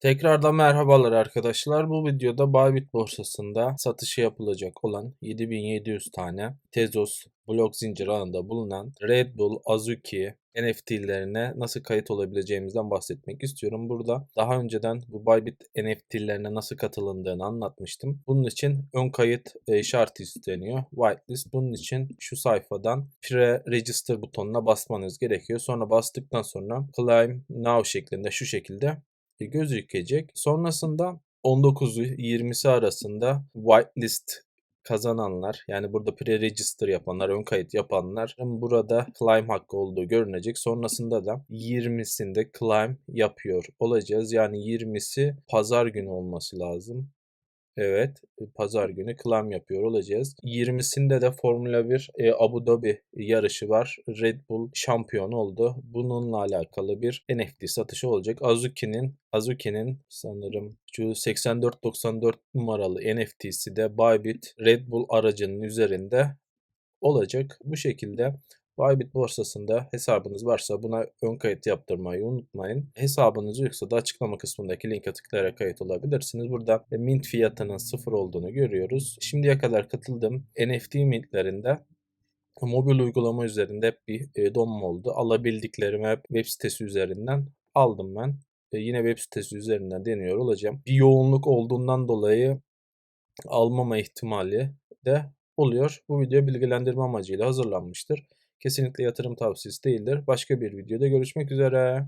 Tekrardan merhabalar arkadaşlar. Bu videoda Bybit borsasında satışı yapılacak olan 7700 tane Tezos blok zincir ağında bulunan Red Bull, Azuki NFT'lerine nasıl kayıt olabileceğimizden bahsetmek istiyorum. Burada daha önceden bu Bybit NFT'lerine nasıl katılındığını anlatmıştım. Bunun için ön kayıt e, şartı isteniyor. Whitelist. Bunun için şu sayfadan pre-register butonuna basmanız gerekiyor. Sonra bastıktan sonra claim now şeklinde şu şekilde gözükecek. Sonrasında 19'u 20'si arasında whitelist kazananlar yani burada pre-register yapanlar, ön kayıt yapanlar burada climb hakkı olduğu görünecek. Sonrasında da 20'sinde climb yapıyor olacağız. Yani 20'si pazar günü olması lazım. Evet, pazar günü klam yapıyor olacağız. 20'sinde de Formula 1 e, Abu Dhabi yarışı var. Red Bull şampiyon oldu. Bununla alakalı bir NFT satışı olacak. Azuki'nin Azuki'nin sanırım şu 8494 numaralı NFT'si de Bybit Red Bull aracının üzerinde olacak. Bu şekilde Bybit borsasında hesabınız varsa buna ön kayıt yaptırmayı unutmayın. Hesabınız yoksa da açıklama kısmındaki linke tıklayarak kayıt olabilirsiniz. Burada mint fiyatının sıfır olduğunu görüyoruz. Şimdiye kadar katıldığım NFT mintlerinde mobil uygulama üzerinde hep bir e, donma oldu. Alabildiklerimi hep web sitesi üzerinden aldım ben. E, yine web sitesi üzerinden deniyor olacağım. Bir yoğunluk olduğundan dolayı almama ihtimali de oluyor. Bu video bilgilendirme amacıyla hazırlanmıştır. Kesinlikle yatırım tavsiyesi değildir. Başka bir videoda görüşmek üzere.